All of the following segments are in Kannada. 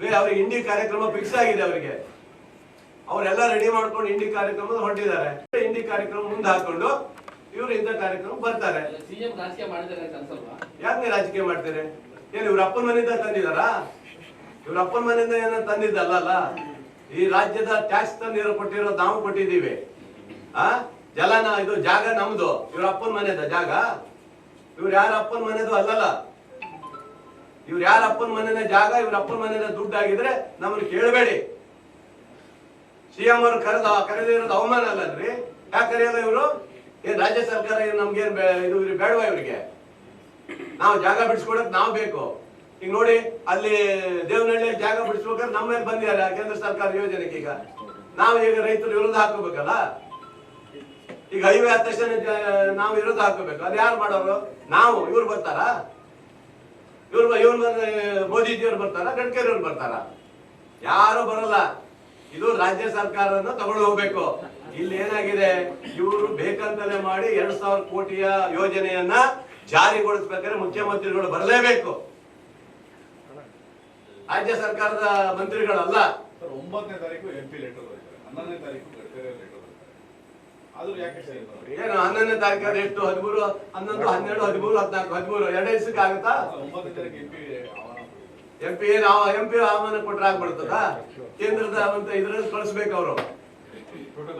ನೀವು ಅವ್ರಿಗೆ ಇಂಡಿ ಕಾರ್ಯಕ್ರಮ ಫಿಕ್ಸ್ ಆಗಿದೆ ಅವರಿಗೆ. ಅವರೆಲ್ಲ ರೆಡಿ ಮಾಡ್ಕೊಂಡು ಇಂಡಿ ಕಾರ್ಯಕ್ರಮ ಹೊರಟಿದ್ದಾರೆ ಇಂಡಿ ಕಾರ್ಯಕ್ರಮ ಮುಂದೆ ಹಾಕೊಂಡು ಇವರು ಇಂಥ ಕಾರ್ಯಕ್ರಮ ಬರ್ತಾರೆ. ಯಾಕೆ ರಾಜಕೀಯ ಮಾಡ್ತಾರೆ? ಏನು ಇವ್ರ ಅಪ್ಪನ ಮನೆಯಿಂದ ತಂದಿದಾರಾ ಇವ್ರ ಅಪ್ಪನ ಮನೆಯಿಂದ ಏನೋ ತಂದಿದ್ದಲ್ಲ ಈ ರಾಜ್ಯದ ಟ್ಯಾಕ್ಸ್ ತಂದಿರೋ ಕೊಟ್ಟಿರೋ ನಾವು ಕೊಟ್ಟಿದ್ದೀವಿ. ಆ? ಜಲನ ಇದು ಜಾಗ ನಮ್ದು. ಇವ್ರ ಅಪ್ಪನ ಮನೆಯದ ಜಾಗ. ಇವ್ರ ಯಾರ ಅಪ್ಪನ ಮನೆದು ಅಲ್ಲಲ್ಲ. ಇವ್ರ ಯಾರ ಅಪ್ಪನ ಮನೆಯ ಜಾಗ, ಇವ್ರ ಅಪ್ಪನ ಮನೆಯ ದುಡ್ಡು ಆಗಿದ್ರೆ ನಮ್ಮನ್ನ ಕೇಳಬೇಡಿ. ಸಿಎಂ ಅವರು ಕರೆದ ಕರೆದಿರೋದು ಅವಮಾನ ಅಲ್ಲನ್ರಿ ಯಾಕೆ ಕರೆಯಲ್ಲ ಇವರು? ಏನ್ ರಾಜ್ಯ ಸರ್ಕಾರ ಏನ್ ನಮ್ಗೇನ್ ಇದು ಬೇಡವಾ ಇವ್ರಿಗೆ? ನಾವು ಜಾಗ ಬಿಡಿಸ್ಕೊಡಕ್ ನಾವು ಬೇಕು. ಈಗ ನೋಡಿ, ಅಲ್ಲಿ ದೇವನಹಳ್ಳಿ ಜಾಗ ಬಿಡಿಸ್ಬೇಕಾದ್ರೆ ನಮ್ಮ ಮೇಲೆ ಬಂದಿದ್ದಾರೆ ಕೇಂದ್ರ ಸರ್ಕಾರ ಯೋಜನೆಗೆ ಈಗ. ನಾವು ಈಗ ರೈತರು ವಿರೋಧ ಹಾಕೋಬೇಕಲ್ಲ? ಈಗ ಹೈವೇ ತಕ್ಷಣ ನಾವು ವಿರೋಧ ಹಾಕೋಬೇಕು. ಅದು ಯಾರು ಮಾಡೋರು? ನಾವು, ಇವ್ರು ಬರ್ತಾರ? ಇವ್ರು ಇವ್ರು ಮೋದಿಜಿಯವ್ರು ಬರ್ತಾರ ಗಡ್ಕರಿ ಅವ್ರು ಬರ್ತಾರ? ಯಾರು ಬರಲ್ಲ. ಇದು ರಾಜ್ಯ ಸರ್ಕಾರನ ತಗೊಂಡು ಹೋಗ್ಬೇಕು. ಇಲ್ಲಿ ಏನಾಗಿದೆ? ಇವರು ಬೇಕಂತಲೇ ಮಾಡಿ ಎರಡ್ ಸಾವಿರ ಕೋಟಿಯ ಯೋಜನೆಯನ್ನ ಜಾರಿಗೊಳಿಸ್ಬೇಕಾದ್ರೆ ಮುಖ್ಯಮಂತ್ರಿಗಳು ಬರಲೇಬೇಕು. ರಾಜ್ಯ ಸರ್ಕಾರದ ಮಂತ್ರಿಗಳಲ್ಲ. ಒಂಬತ್ತನೇ ತಾರೀಕು ಎಂ ಪಿ ಲೆಟರ್ ಹನ್ನೊಂದನೇ ತಾರೀಕು ಗಡ್ಕರಿ ಲೆಟರ್ ಬರೀತಾರೆ ಆದ್ರೂ ಯಾಕೆ ಸರಿ ಬರೋದು? ಏನು ಹನ್ನೊಂದನೇ ತಾರೀಕು ಎಷ್ಟು? ಹದಿಮೂರು? ಹನ್ನೊಂದು ಹನ್ನೆರಡು ಹದಿಮೂರು ಹದಿನಾಲ್ಕು ಹದಿಮೂರು ಎರಡೇ ದಿವಸಕ್ಕೆ ಆಗುತ್ತಾ? ಎಂ ಪಿ ಕೊಟ್ಟಿದ್ದಾರೆ. ಎಂ ಪಿ ಏನು ಎಂ ಪಿ ಆಹ್ವಾನ ಕೊಟ್ರೆ ಆಗ್ಬಿಡ್ತದ? ಕೇಂದ್ರದ ಅಂತ ಇದ್ರಲ್ಲಿ ಕಳಿಸ್ಬೇಕು ಅವರು.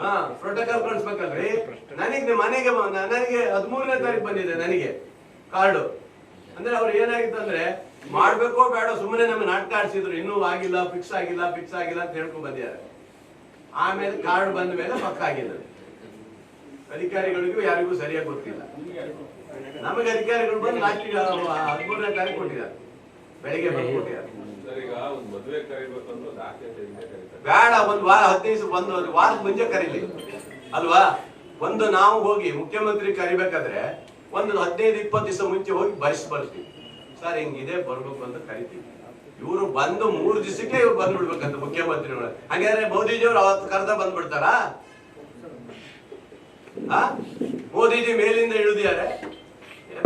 ಹಾ ಪ್ರೋಟೋಕಾಲ್ ಕಳಿಸ್ಬೇಕಲ್ರಿ? ನನಗೆ ನಿಮ್ಮ ಮನೆಗೆ ನನಗೆ ಹದಿಮೂರನೇ ತಾರೀಕು ಬಂದಿದೆ ನನಗೆ ಕಾರ್ಡು. ಅಂದ್ರೆ ಅವ್ರು ಏನಾಗಿತ್ತು ಅಂದ್ರೆ ಮಾಡ್ಬೇಕೋ ಬೇಡ ಸುಮ್ಮನೆ ನಮ್ಗೆ ನಾಟಕ ಆಡ್ಸಿದ್ರು. ಇನ್ನೂ ಆಗಿಲ್ಲ ಫಿಕ್ಸ್ ಆಗಿಲ್ಲ ಫಿಕ್ಸ್ ಆಗಿಲ್ಲ ಅಂತ ಹೇಳ್ಕೊಂಡ್ ಬಂದಿದ್ದಾರೆ. ಆಮೇಲೆ ಕಾರ್ಡ್ ಬಂದ ಮೇಲೆ ಪಕ್ಕ ಆಗಿದೆ ಅಧಿಕಾರಿಗಳಿಗೂ ಯಾರಿಗೂ ಸರಿಯಾಗಿ ಗೊತ್ತಿಲ್ಲ. ನಿಮ್ಗೆ ಅಧಿಕಾರಿಗಳು ಬಂದು ಲಾಸ್ಟಿಗೆ ಹದಿಮೂರನೇ ತಾರೀಕು ಕೊಟ್ಟಿದ್ದಾರೆ. ಬೆಳಿಗ್ಗೆ ಬಂದು ಕೊಟ್ಟಿದ್ದಾರೆ ಬೇಡ ಒಂದು ವಾರ ಹದಿನೈದು ಒಂದು ವಾರ ಮುಂಚೆ ಕರೀಲಿ. ಅಲ್ವಾ? ಒಂದು ನಾವು ಹೋಗಿ ಮುಖ್ಯಮಂತ್ರಿ ಕರಿಬೇಕಾದ್ರೆ ಒಂದು ಹದಿನೈದು ಇಪ್ಪತ್ತು ದಿವಸ ಮುಂಚೆ ಹೋಗಿ ಬರೆಸಿ ಬರ್ತೀವಿ. ಸರ್ ಹಿಂಗಿದೆ ಬರ್ಬೇಕು ಅಂತ ಕರಿತೀವಿ. ಇವರು ಬಂದು ಮೂರು ದಿವಸಕ್ಕೆ ಇವ್ರು ಬಂದ್ಬಿಡ್ಬೇಕಂತ ಮುಖ್ಯಮಂತ್ರಿಗಳು ಹಾಗಾದ್ರೆ ಮೋದಿಜಿಯವ್ರು ಅವತ್ತು ಕರೆದ ಬಂದ್ಬಿಡ್ತಾರಾ? ಆ? ಮೋದಿಜಿ ಮೇಲಿಂದ ಇಳಿದಿದ್ದಾರೆ?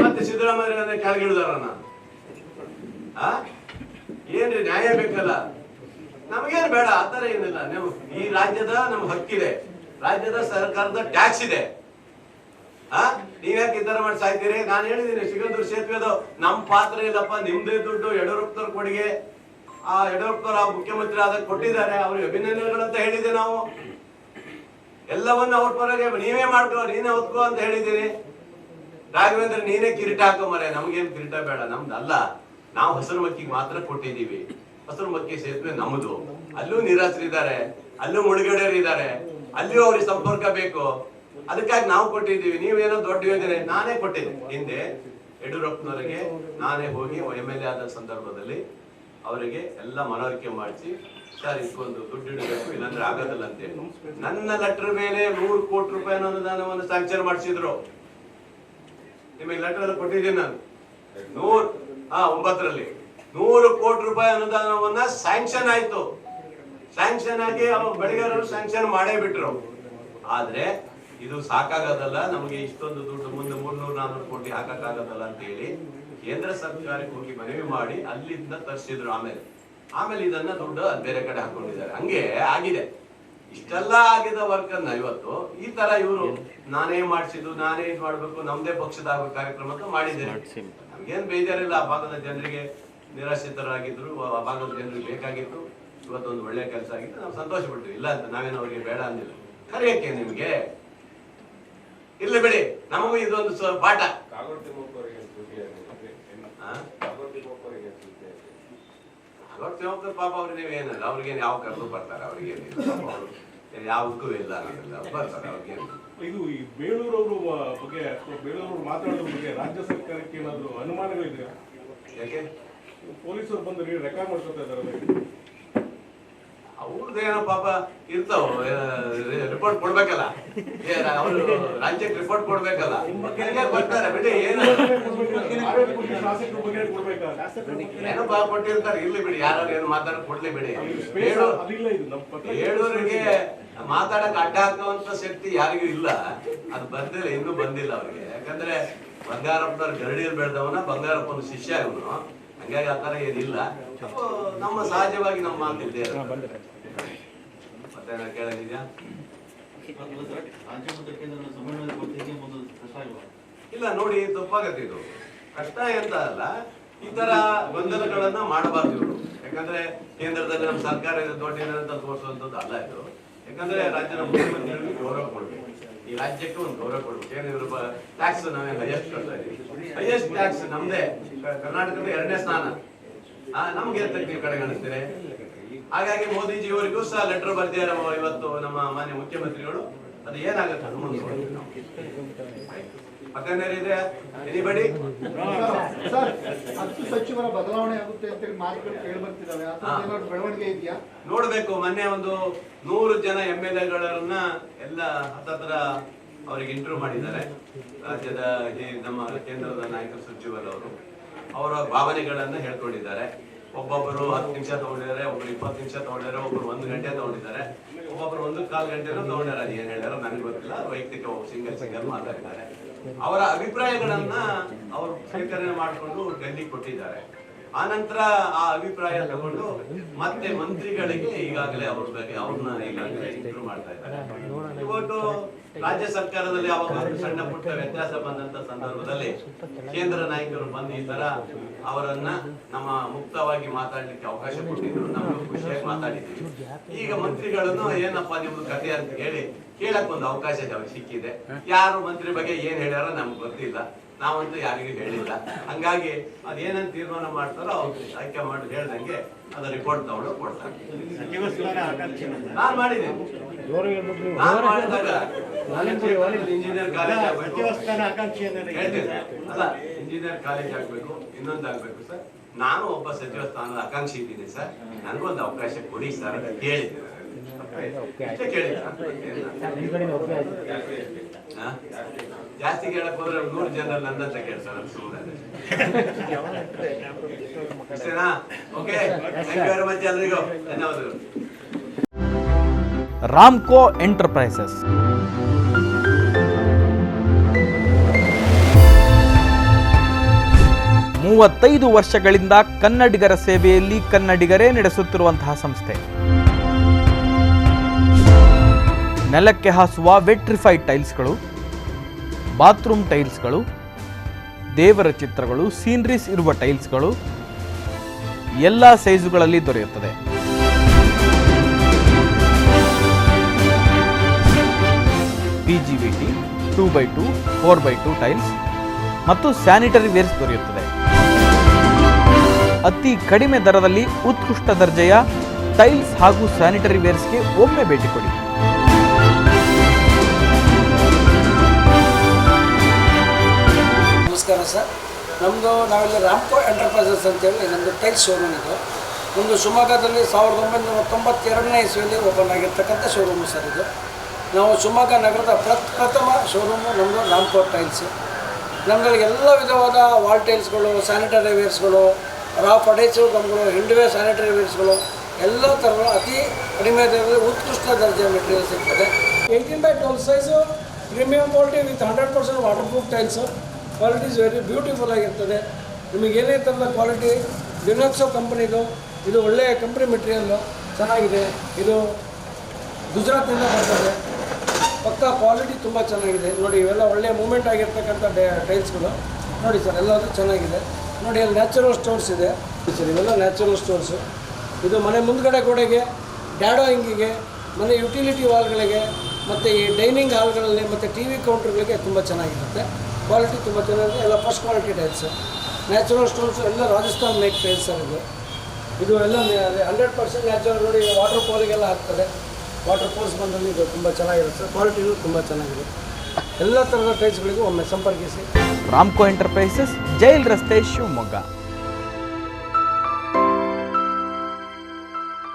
ಮತ್ತೆ ಸಿದ್ದರಾಮಯ್ಯ ಕೆಳಗೆ ಇಳಿದಾರನ್ನ ಆ? ಏನ್ರಿ ನ್ಯಾಯ ಬೇಕಲ್ಲ? ನಮಗೇನು ಬೇಡ ಆತರ ಏನಿಲ್ಲ. ನೀವು ಈ ರಾಜ್ಯದ ನಮ್ ಹಕ್ಕಿದೆ. ರಾಜ್ಯದ ಸರ್ಕಾರದ ಟ್ಯಾಕ್ಸ್ ಇದೆ. ಆ? ನೀವ್ಯಾಕೆ ಈ ತರ ಮಾಡಿ ಸಾಯ್ತೀರಿ ನಾನು ಹೇಳಿದ್ದೀನಿ ಸಿಗಂದೂರು ಸೇತುವೆದು ನಮ್ ಪಾತ್ರ ಇಲ್ಲಪ್ಪ, ನಿಮ್ದೇ ದುಡ್ಡು, ಯಡಿಯೂರಪ್ಪನವ್ರ ಕೊಡುಗೆ. ಆ ಯಡಿಯೂರಪ್ಪನವ್ರ ಆ ಮುಖ್ಯಮಂತ್ರಿ ಆದಾಗ ಕೊಟ್ಟಿದ್ದಾರೆ. ಅವ್ರಿಗೆ ಅಭಿನಂದನೆಗಳಂತ ಹೇಳಿದೆ ನಾವು. ಎಲ್ಲವನ್ನ ಅವ್ರ ಪರವಾಗಿ ನೀವೇ ಮಾಡ್ಕೋ ನೀನೇ ಹೊತ್ಕೋ ಅಂತ ಹೇಳಿದ್ದೀನಿ ರಾಘವೇಂದ್ರ, ನೀನೇ ಕಿರೀಟ ಹಾಕೋ ಮರೆ. ನಮ್ಗೇನ್ ಕಿರೀಟ ಬೇಡ ನಮ್ದು ಅಲ್ಲ ನಾವು ಹಸಿರು ಮಕ್ಕಿಗೆ ಮಾತ್ರ ಕೊಟ್ಟಿದ್ದೀವಿ. ಹಸಿರು ಮಕ್ಕಿ ಸೇತುವೆ ನಮ್ದು ಅಲ್ಲೂ ನಿರಾಸರಿದ್ದಾರೆ ಅಲ್ಲೂ ಮುಳುಗಡೆಯರಿದ್ದಾರೆ ಅಲ್ಲಿಯೂ ಅವ್ರಿಗೆ ಸಂಪರ್ಕ ಬೇಕು. ಅದಕ್ಕಾಗಿ ನಾವು ಕೊಟ್ಟಿದ್ದೀವಿ. ನೀವೇನೋ ದೊಡ್ಡ ಯೋಜನೆ, ನಾನೇ ಕೊಟ್ಟಿದ್ದೀನಿ ಹಿಂದೆ ಯಡಿಯೂರಪ್ಪನವರಿಗೆ ನಾನೇ ಹೋಗಿ, ಎಂ ಎಲ್ ಎ ಆದ ಸಂದರ್ಭದಲ್ಲಿ ಅವರಿಗೆ ಎಲ್ಲ ಮನವರಿಕೆ ಮಾಡಿಸಿ, ಸರ್, ಇಷ್ಟೊಂದು ದುಡ್ಡು ಇಡಬೇಕು, ಇಲ್ಲಾಂದ್ರೆ ಆಗೋದಿಲ್ಲ ಅಂತೇಳಿ. ನನ್ನ ಲೆಟರ್ ಮೇಲೆ ನೂರು ಕೋಟಿ ರೂಪಾಯಿ ಅನುದಾನವನ್ನು ಸ್ಯಾಂಕ್ಷನ್ ಮಾಡಿಸಿದ್ರು. ನಿಮಗೆ ಲೆಟರ್ ಕೊಟ್ಟಿದ್ದೀನಿ ನಾನು. ನೂರ್, ಹಾ, ಒಂಬತ್ತರಲ್ಲಿ. ನೂರು ಕೋಟಿ ರೂಪಾಯಿ ಅನುದಾನವನ್ನ ಸ್ಯಾಂಕ್ಷನ್ ಆಯ್ತು. ಸ್ಯಾಂಕ್ಷನ್ ಆಗಿ ಅವ್ರು ಬೆಳೆಗಾರರು ಸ್ಯಾಂಕ್ಷನ್ ಮಾಡೇ ಬಿಟ್ರು. ಆದ್ರೆ ಇದು ಸಾಕಾಗೋದಲ್ಲ, ನಮಗೆ ಇಷ್ಟೊಂದು ದುಡ್ಡು ಮುಂದೆ ಮೂರ್ನೂರು ನಾನ್ನೂರು ಕೋಟಿ ಹಾಕಕ್ಕಾಗೋದಲ್ಲ ಅಂತ ಹೇಳಿ ಕೇಂದ್ರ ಸರ್ಕಾರಕ್ಕೆ ಹೋಗಿ ಮನವಿ ಮಾಡಿ ಅಲ್ಲಿಂದ ತರಿಸಿದ್ರು. ಆಮೇಲೆ ಆಮೇಲೆ ಇದನ್ನ ದುಡ್ಡು ಬೇರೆ ಕಡೆ ಹಾಕೊಂಡಿದ್ದಾರೆ. ಹಂಗೆ ಆಗಿದೆ. ಇಷ್ಟೆಲ್ಲ ಆಗಿದ ವರ್ಕ್ ಅನ್ನ ಇವತ್ತು ಈ ತರ ಇವರು ನಾನೇ ಮಾಡಿಸಿದ್ದು, ನಾನೇ ಇದು ಮಾಡ್ಬೇಕು, ನಮ್ದೇ ಪಕ್ಷದ ಕಾರ್ಯಕ್ರಮ ಅಂತ ಮಾಡಿದ್ದೇನೆ ನಮ್ಗೇನ್ ಬೇಜಾರಿಲ್ಲ. ಆ ಭಾಗದ ಜನರಿಗೆ ನಿರಾಶ್ರಿತರಾಗಿದ್ರು, ಆ ಭಾಗದ ಜನರಿಗೆ ಬೇಕಾಗಿತ್ತು. ಇವತ್ತೊಂದು ಒಳ್ಳೆ ಕೆಲಸ ಆಗಿತ್ತು. ನಾವು ಸಂತೋಷ ಪಡ್ತೀವಿ ಇಲ್ಲ ಅಂತ ನಾವೇನು ಅವರಿಗೆ ಬೇಡ ಅಂದಿಲ್ಲ. ಕರೆಯಕ್ಕೆ ನಿಮ್ಗೆ? ಇಲ್ಲ ಬಿಡಿ. ನಮಗೂ ಇದೊಂದು ಪಾಠ. ಅವ್ರ ತಿಮ್ಮಪ್ಪನ ಪಾಪ ಅವ್ರಿಗೆ ಏನಲ್ಲ ಅವ್ರಿಗೇನು ಯಾವ ಕರೆದು ಬರ್ತಾರೆ ಅವ್ರಿಗೇನು ಯಾವಕ್ಕೂ ಇಲ್ಲ ಬರ್ತಾರೆ ಅವ್ರಿಗೇನು ಇದು ಈ ಬೇಳೂರವರು ಬಗ್ಗೆ ಬೇಳೂರವರು ಮಾತಾಡೋದ್ರ ಬಗ್ಗೆ ರಾಜ್ಯ ಸರ್ಕಾರಕ್ಕೆ ಏನಾದ್ರು ಅನುಮಾನಗಳಿದೆಯಾ? ಯಾಕೆ? ಪೊಲೀಸರು ಬಂದು ರೆಕಾರ್ಡ್ ಮಾಡ್ಕೊತಾ ಇದ್ದಾರೆ. ಅವ್ರದ್ದು ಏನೋ ಪಾಪ ಇರ್ತಾವ ರಿಪೋರ್ಟ್ ಕೊಡ್ಬೇಕಲ್ಲ. ಅವರು ರಾಜ್ಯಕ್ಕೆ ರಿಪೋರ್ಟ್ ಕೊಡ್ಬೇಕಲ್ಲ. ಬರ್ತಾರೆ ಬಿಡಿ ಏನು? ಬಾ ಕೊಟ್ಟಿರ್ತಾರೆ ಇರ್ಲಿ ಬಿಡಿ ಯಾರು ಏನು ಮಾತಾಡಕ್ ಕೊಡ್ಲಿ ಬಿಡಿ. ಹೇಳೋರಿಗೆ ಮಾತಾಡಕ್ ಅಡ್ಡ ಹಾಕುವಂತ ಶಕ್ತಿ ಯಾರಿಗೂ ಇಲ್ಲ. ಅದು ಬಂದಿಲ್ಲ ಇನ್ನೂ ಬಂದಿಲ್ಲ ಅವ್ರಿಗೆ. ಯಾಕಂದ್ರೆ ಬಂಗಾರಪ್ಪನವ್ರ ಗರಡಿಯಲ್ಲಿ ಬೆಳೆದವನ ಬಂಗಾರಪ್ಪನ ಶಿಷ್ಯ ಇವನು. ಹಂಗಾಗಿ ಆ ಥರ ಏನಿಲ್ಲ. ನಮ್ಮ ಸಹಜವಾಗಿ ನಮ್ಮ ಮಾತು ಇದ್ದೇ ಇರುತ್ತೆ. ಮತ್ತೆ ಕೇಳೋದಿದ್ಯಾ? ಇಲ್ಲ ನೋಡಿ ತಪ್ಪಾಗತ್ತೆ ಇದು. ಕಷ್ಟ ಎಂತ ಅಲ್ಲ, ಈ ತರ ಗೊಂದಲಗಳನ್ನ ಮಾಡಬಾರ್ದು ಇವರು. ಯಾಕಂದ್ರೆ ಕೇಂದ್ರದಲ್ಲಿ ನಮ್ಮ ಸರ್ಕಾರ ದೊಡ್ಡ ತೋರಿಸುವಂತದ್ದು ಅಲ್ಲ ಇದು. ಯಾಕಂದ್ರೆ ರಾಜ್ಯದ ಮುಖ್ಯಮಂತ್ರಿಗಳಿಗೆ ಗೌರವ ಕೊಡ್ಬೇಕು. ಈ ರಾಜ್ಯಕ್ಕೆ ಒಂದು ಗೌರವ ಕೊಡ್ಬೇಕು. ಏನಿದ್ರು ಟ್ಯಾಕ್ಸ್ ನಾವೇ ಹೈಯೆಸ್ಟ್ ಕಟ್ತಾ ಇದೀವಿ? ಹೈಯೆಸ್ಟ್ ಟ್ಯಾಕ್ಸ್ ನಮ್ದೇ. ಕರ್ನಾಟಕದ ಎರಡನೇ ಸ್ಥಾನ. ನಮ್ಗೆ ನೀವು ಕಡೆಗಣಿಸ್ತೀರಿ ಹಾಗಾಗಿ ಮೋದಿಜಿ ಅವರಿಗೂ ಸಹ ಲೆಟರ್ ಬರ್ದಿದ್ದಾರೆ ಇವತ್ತು ನಮ್ಮ ಮಾನ್ಯ ಮುಖ್ಯಮಂತ್ರಿಗಳು. ಅದು ಏನಾಗುತ್ತೆ ಅದು ಮುಂದೆ ಇದೆ. ಎನಿಬಡಿ ಸರ್ ಹತ್ತು ಸಚಿವರ ಬದಲಾವಣೆ ಆಗುತ್ತೆ ಅಂತೇಳಿ ಮಾತುಗಳು ಕೇಳಿ ಬರ್ತಿದಾವೆ. ಏನಾದ್ರು ಬೆಳವಣಿಗೆ ಇದೆಯಾ? ನೋಡ್ಬೇಕು ಮೊನ್ನೆ ಒಂದು ನೂರು ಜನ ಎಂ ಎಲ್ ಎಗಳನ್ನ ಎಲ್ಲ ಹತ್ತತ್ರ ಅವರಿಗೆ ಇಂಟರ್ವ್ಯೂ ಮಾಡಿದ್ದಾರೆ. ರಾಜ್ಯದ ನಮ್ಮ ಕೇಂದ್ರದ ನಾಯಕ ಸಚಿವರವರು ಅವರ ಭಾವನೆಗಳನ್ನ ಹೇಳ್ಕೊಂಡಿದ್ದಾರೆ. ಒಬ್ಬೊಬ್ಬರು ಹತ್ತು ನಿಮಿಷ ತಗೊಂಡಿದ್ದಾರೆ ಒಬ್ರು ಇಪ್ಪತ್ತು ನಿಮಿಷ ತಗೊಂಡಿದ್ದಾರೆ ಒಬ್ರು ಒಂದು ಗಂಟೆ ತಗೊಂಡಿದ್ದಾರೆ. ಒಬ್ಬೊಬ್ರು ಒಂದು ಕಾಲು ಗಂಟೆನೂ ತಗೊಂಡಿದ್ದಾರೆ, ಅದು ಏನ್ ಹೇಳ್ಯಾರೋ ನನಗೆ ಗೊತ್ತಿಲ್ಲ. ವೈಯಕ್ತಿಕ ಸಿಂಗಲ್ ಸಿಂಗಲ್ ಮಾತಾಡಿದ್ದಾರೆ. ಅವರ ಅಭಿಪ್ರಾಯಗಳನ್ನ ಅವರು ಸ್ವೀಕರಣೆ ಮಾಡಿಕೊಂಡು ಡೆಲ್ಲಿ ಕೊಟ್ಟಿದ್ದಾರೆ. ಆನಂತರ ಆ ಅಭಿಪ್ರಾಯ ತಗೊಂಡು ಮತ್ತೆ ಮಂತ್ರಿಗಳಿಗೆ ಈಗಾಗಲೇ ಅವ್ರ ಬಗ್ಗೆ ಅವ್ರನ್ನ ಈಗಾಗಲೇ ಇಂಪ್ರೂವ್ ಮಾಡ್ತಾ ಇದ್ದಾರೆ. ಇವತ್ತು ರಾಜ್ಯ ಸರ್ಕಾರದಲ್ಲಿ ಅವಾಗ ಸಣ್ಣ ಪುಟ್ಟ ವ್ಯತ್ಯಾಸ ಬಂದಂತ ಸಂದರ್ಭದಲ್ಲಿ ಕೇಂದ್ರ ನಾಯಕರು ಬಂದು ಈ ತರ ಅವರನ್ನ ನಮ್ಮ ಮುಕ್ತವಾಗಿ ಮಾತಾಡ್ಲಿಕ್ಕೆ ಅವಕಾಶ ಕೊಟ್ಟಿದ್ರು. ನಾವು ಖುಷಿಯಾಗಿ ಮಾತಾಡಿದ್ದೀವಿ. ಈಗ ಮಂತ್ರಿಗಳನ್ನು ಏನಪ್ಪಾ ನಿಮ್ದು ಕಥೆ ಅಂತ ಹೇಳಿ ಕೇಳಕ್ ಒಂದು ಅವಕಾಶ ಸಿಕ್ಕಿದೆ. ಯಾರು ಮಂತ್ರಿ ಬಗ್ಗೆ ಏನ್ ಹೇಳ್ಯಾರ ನಮ್ಗೆ ಗೊತ್ತಿಲ್ಲ. ನಾವಂತೂ ಯಾರಿಗೂ ಹೇಳಿಲ್ಲ. ಹಂಗಾಗಿ ಅದೇನಂತ ತೀರ್ಮಾನ ಮಾಡ್ತಾರೋ ಅವ್ರು ಆಯ್ಕೆ ಮಾಡಿ ಹೇಳ್ದಂಗೆ ಅದ ರಿಪೋರ್ಟ್ ತಗೊಂಡು ಕೊಡ್ತಾರೆ. ನಾನು ಮಾಡಿದ್ದೀನಿ ನಾನು ಮಾಡಿದಾಗ ಇಂಜಿನಿಯರ್ ಕಾಲೇಜ್ ಹೇಳ್ತೀನಿ ಅಲ್ಲ ಇಂಜಿನಿಯರ್ ಕಾಲೇಜ್ ಆಗ್ಬೇಕು ಇನ್ನೊಂದು ಆಗ್ಬೇಕು ಸರ್. ನಾನು ಒಬ್ಬ ಸಚಿವ ಸ್ಥಾನದ ಆಕಾಂಕ್ಷಿ ಇದ್ದೀನಿ ಸರ್. ನನಗೊಂದು ಅವಕಾಶ ಕೊಡಿ ಸರ್. ಅಂತ? ಜಾಸ್ತಿ ಕೇಳಕ್ ಹೋದ್ರೆ ನೂರು ಜನರಲ್ಲಿ ನನ್ನಂತ ಕೇಳ್ತಾರೆ ಸುಮ್ಮನೆ ಅಷ್ಟೇನಾ ಓಕೆ ಮಚ್ ಎಲ್ರಿಗೂ. ಧನ್ಯವಾದಗಳು. ರಾಮ್ಕೋ ಎಂಟರ್ಪ್ರೈಸಸ್ ಮೂವತ್ತೈದು ವರ್ಷಗಳಿಂದ ಕನ್ನಡಿಗರ ಸೇವೆಯಲ್ಲಿ ಕನ್ನಡಿಗರೇ ನಡೆಸುತ್ತಿರುವಂತಹ ಸಂಸ್ಥೆ. ನೆಲಕ್ಕೆ ಹಾಸುವ ವೆಟ್ರಿಫೈಡ್ ಟೈಲ್ಸ್ಗಳು, ಬಾತ್ರೂಮ್ ಟೈಲ್ಸ್ಗಳು, ದೇವರ ಚಿತ್ರಗಳು, ಸೀನ್ರೀಸ್ ಇರುವ ಟೈಲ್ಸ್ಗಳು ಎಲ್ಲ ಸೈಜುಗಳಲ್ಲಿ ದೊರೆಯುತ್ತದೆ. PGVT two by two four by two tiles ಮತ್ತು ಸ್ಯಾನಿಟರಿ ವೇರ್ಸ್ ದೊರೆಯುತ್ತದೆ. ಅತಿ ಕಡಿಮೆ ದರದಲ್ಲಿ ಉತ್ಕೃಷ್ಟ ದರ್ಜೆಯ ಟೈಲ್ಸ್ ಹಾಗೂ ಸ್ಯಾನಿಟರಿ ವೇರ್ಸ್ಗೆ ಒಮ್ಮೆ ಭೇಟಿ ಕೊಡಿ. ನಮಸ್ಕಾರ ಸರ್. ನಮ್ಮದು ನಾವಿಲ್ಲಿ ರಾಮ್ಕೋ ಎಂಟರ್ಪ್ರೈಸಸ್ ಅಂತೇಳಿ ನಮ್ಮದು ಟೈಲ್ಸ್ ಶೋರೂಮ್ ಇದು. ನಮ್ಮದು ಶಿವಮೊಗ್ಗದಲ್ಲಿ ಸಾವಿರದ ಒಂಬೈನೂರ ತೊಂಬತ್ತೆರಡನೇ ಇಸ್ವಿಯಲ್ಲಿ ಓಪನ್ ಆಗಿರ್ತಕ್ಕಂಥ ಶೋರೂಮು ಸರ್ ಇದು. ನಾವು ಶಿವಮೊಗ್ಗ ನಗರದ ಪ್ರಪ್ರಥಮ ಶೋರೂಮು ನಮ್ಮದು ರಾಮ್ಕೋ ಟೈಲ್ಸ್. ನಮ್ಮದ್ರಲ್ಲಿ ಎಲ್ಲ ವಿಧವಾದ ವಾಲ್ ಟೈಲ್ಸ್ಗಳು ಸ್ಯಾನಿಟರಿ ವೇರ್ಸ್ಗಳು ರಾ ಅಡೇಸಿವ್ ಗಮ್ಗಳು ಹಿಂಡ್ವೇ ಸ್ಯಾನಿಟರಿ ವೇರ್ಸ್ಗಳು ಎಲ್ಲ ಥರದ ಅತಿ ಕಡಿಮೆ ದರದಲ್ಲಿ ಉತ್ಕೃಷ್ಟ ದರ್ಜೆಯ ಮೆಟೀರಿಯಲ್ ಸಿಗ್ತದೆ eighteen by twelve size premium quality with hundred percent waterproof tiles quality is very beautiful ಆಗಿರ್ತದೆ. ಏನೇ ಥರದ ಕ್ವಾಲಿಟಿ ಲಿನಕ್ಸೋ ಕಂಪ್ನಿದು ಇದು ಒಳ್ಳೆಯ ಕಂಪ್ನಿ ಮೆಟೀರಿಯಲ್ಲು ಚೆನ್ನಾಗಿದೆ. ಇದು ಗುಜರಾತ್ನಿಂದ ಬರ್ತದೆ. ಪಕ್ಕ ಕ್ವಾಲಿಟಿ ತುಂಬ ಚೆನ್ನಾಗಿದೆ. ನೋಡಿ, ಇವೆಲ್ಲ ಒಳ್ಳೆಯ ಮೂಮೆಂಟ್ ಆಗಿರ್ತಕ್ಕಂಥ ಡೇ ಟೈಲ್ಸ್ಗಳು ನೋಡಿ ಸರ್ ಎಲ್ಲದೂ ಚೆನ್ನಾಗಿದೆ. ನೋಡಿ, ಅಲ್ಲಿ ನ್ಯಾಚುರಲ್ ಸ್ಟೋರ್ಸ್ ಇದೆ. ಸರ್, ಇವೆಲ್ಲ ನ್ಯಾಚುರಲ್ ಸ್ಟೋರ್ಸು ಇದು ಮನೆ ಮುಂದ್ಗಡೆ ಗೋಡೆಗೆ ಡ್ಯಾಡೋ ಹಿಂಗಿಗೆ, ಮನೆ ಯುಟಿಲಿಟಿ ವಾಲ್ಗಳಿಗೆ ಮತ್ತು ಈ ಡೈನಿಂಗ್ ಹಾಲ್ಗಳಲ್ಲಿ ಮತ್ತು ಟಿ ವಿ ಕೌಂಟ್ರ್ಗಳಿಗೆ ತುಂಬ ಚೆನ್ನಾಗಿರುತ್ತೆ. ಕ್ವಾಲಿಟಿ ತುಂಬ ಚೆನ್ನಾಗಿದೆ, ಎಲ್ಲ first quality tiles natural stones ಎಲ್ಲ ರಾಜಸ್ಥಾನ್ ಮೇಕ್ ಟೈಲ್ಸ್ ಸರ್ ಇದು. ಇದು ಎಲ್ಲ ಹಂಡ್ರೆಡ್ ಪರ್ಸೆಂಟ್ ನ್ಯಾಚುರಲ್ ನೋಡಿ ವಾಟರ್ ಪೋಲಿಗೆಲ್ಲ ಆಗ್ತದೆ ವಾಟರ್ ಫೋರ್ಸ್ ಬಂದಲ್ಲಿ ಇದು ತುಂಬ ಚೆನ್ನಾಗಿರುತ್ತೆ ಸರ್ ಕ್ವಾಲಿಟಿನೂ ತುಂಬ ಚೆನ್ನಾಗಿದೆ. ಎಲ್ಲ ಥರದ ಟೈಲ್ಸ್ಗಳಿಗೂ ಒಮ್ಮೆ ಸಂಪರ್ಕಿಸಿ. ರಾಮ್ಕೋ ಎಂಟರ್ಪ್ರೈಸಸ್ ಜೈಲ್ ರಸ್ತೆ ಶಿವಮೊಗ್ಗ